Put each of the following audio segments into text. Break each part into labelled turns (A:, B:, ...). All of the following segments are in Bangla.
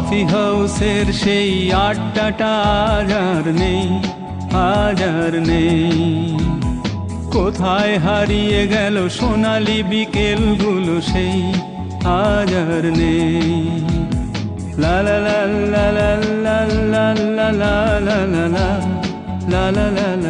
A: কফি হাউসের সেই আড্ডাটা আর নেই আর নেই কোথায় হারিয়ে গেল সোনালি বিকেলগুলো সেই আর নেই লা লা লা লা লা লা লা লা লা লা লা লা লা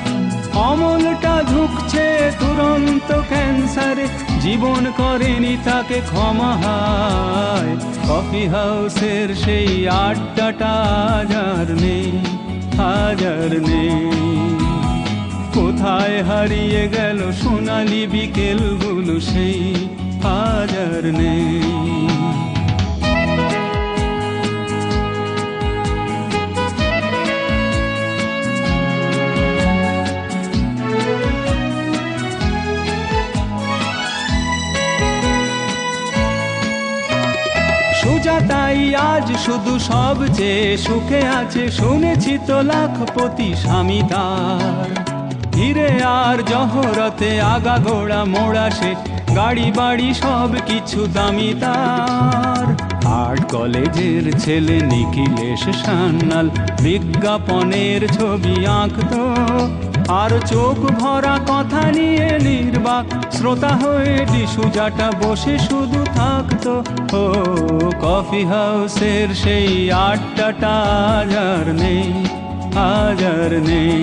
A: অমলটা ঝুঁকছে তুরন্ত ক্যান্সারে জীবন করেনি তাকে ক্ষমা হায়। কফি হাউসের সেই আড্ডাটা হাজার নেই হাজার নেই। কোথায় হারিয়ে গেল সোনালি বিকেলগুলো সেই হাজার নেই। শুধু সবচেয়ে সুখে আছে, শুনেছি তো লাখপতি স্বামী তার ধীরে আর জহরতে আগা ঘোড়া মোড়া সে, গাড়ি বাড়ি সব কিছু দামি তার আর্ট কলেজের ছেলে নিখিলেশ সান্নাল বিজ্ঞাপনের ছবি আঁকতো আর চোখ ভরা কথা নিয়ে নির্বাক শ্রোতা হয়ে ডিসুজাটা বসে শুধু থাকতো ও কফি হাউসের সেই আড্ডাটা আজার নেই আজার নেই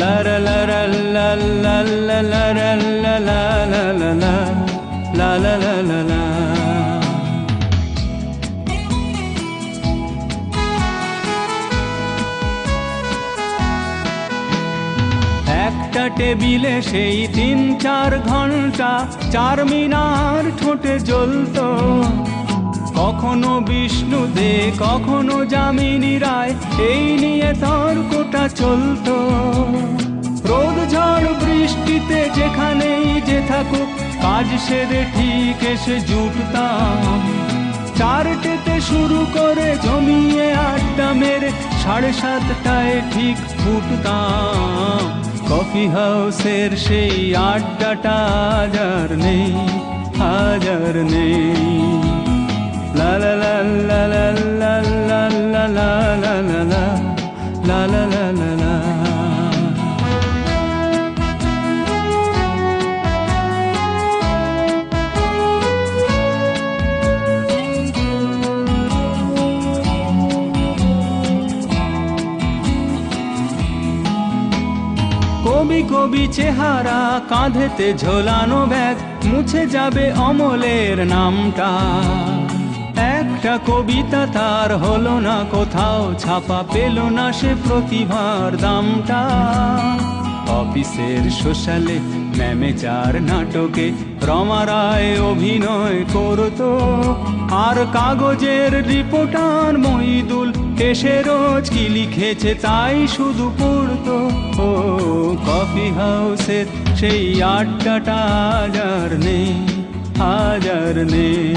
A: লারা লারা লা লা লা লারা লা লা লা লা লা লা লা লা লা টেবিলে সেই তিন চার ঘণ্টা চার মিনার ঠোঁটে জ্বলতো। কখনো বিষ্ণু দে কখনো যামিনী রায়, এই নিয়ে তর্কটা চলতো। রোদ, ঝড়, বৃষ্টিতে যেখানেই যে থাকুক, কাজ সেরে ঠিক এসে জুটতাম। চারটেতে শুরু করে জমিয়ে আড্ডা মেরে সাড়ে সাতটায় ঠিক ফুটতাম। কফি হাউসের সেই আড্ডাটা আজ আর নেই আজ আর নেই লা লা লা লা লা লা লা লা লা লা লা লা কবি চেহারা, কাঁধেতে ঝোলানো ব্যাগ, মুছে যাবে অমলের নামটা। একটা কবিতা তার হলো না কোথাও, ছাপা পেল না সে প্রতিভার দামটা। অফিসের সোশ্যালে ম্যামেচার নাটকে রমারায় অভিনয় করতো। আর কাগজের রিপোর্টার মইদুল এসে রোজ কি লিখেছে তাই শুধু পড়তো। ও, কফি হাউসের সেই আড্ডাটা হাজার নেই হাজার নেই।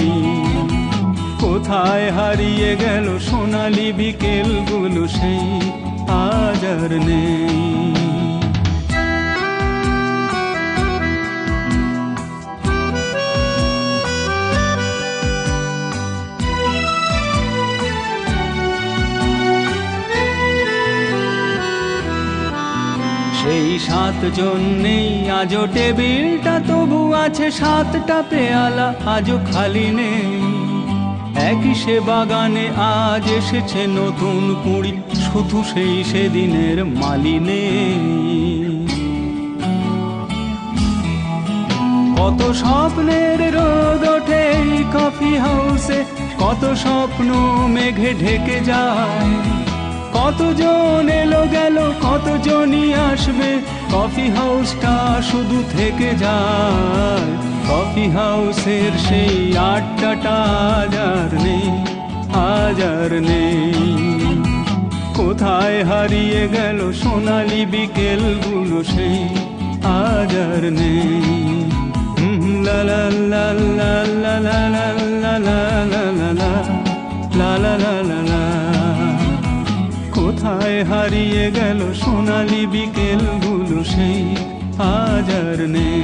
A: কোথায় হারিয়ে গেল সোনালি বিকেলগুলো সেই, হাজার নেই। সেই সাতজন নেই, আজও টেবিলটা তবু আছে সাতটা পেয়ালা, আজও খালি নেই। একই সে বাগানে আজ এসেছে নতুন কুড়ি, শুধু সেই সেদিনের মালিনে কত স্বপ্নের রোদ ওঠে কফি হাউসে, কত স্বপ্ন মেঘে ঢেকে যায়। কতজন এলো গেল, কতজনই আসবে? কফি হাউসটা শুধু থেকে যায়। কফি হাউসের সেই আড্ডাটা আজ আর নেই, আজ আর নেই। কোথায় হারিয়ে গেল সোনালি বিকেলগুলো সেই, আজ আর নেই। লা লা লা। গেল সোনালি বিকেলগুলো সেই আজ নেই।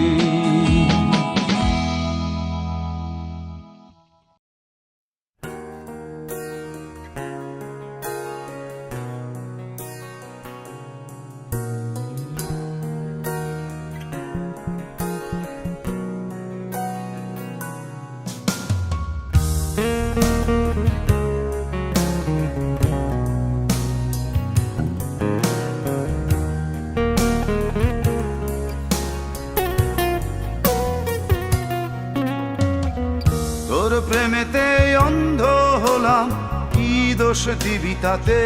B: দিবি তাতে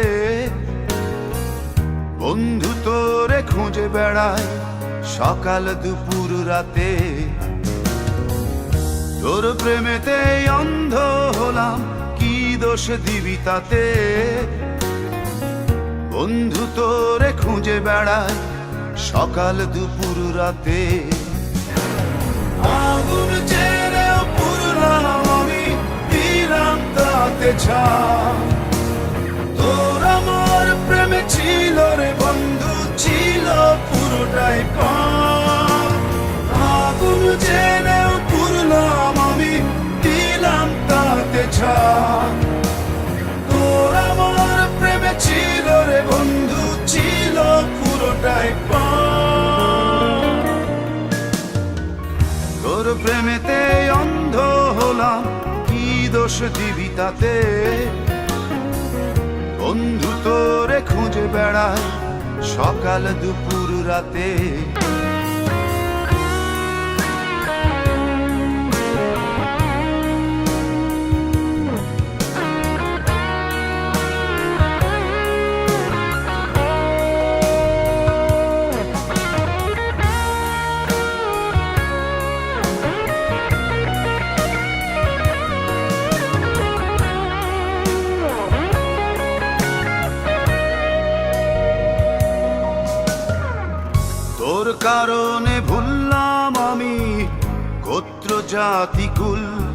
B: বন্ধু তোরে খুঁজে বেড়ায় সকাল দুপুর রাতে। তোর প্রেমেতে অন্ধ হলাম, কি দোষ দিবি তাতে বন্ধু তোরে খুঁজে বেড়ায় সকাল দুপুর রাতে। আগুন জেলেও পুরলাম আমি তাতে ছাপ। দোষ তাতে বন্ধু তোরে খুঁজে বেড়ায় সকাল দুপুর রাতে। জাতিকুল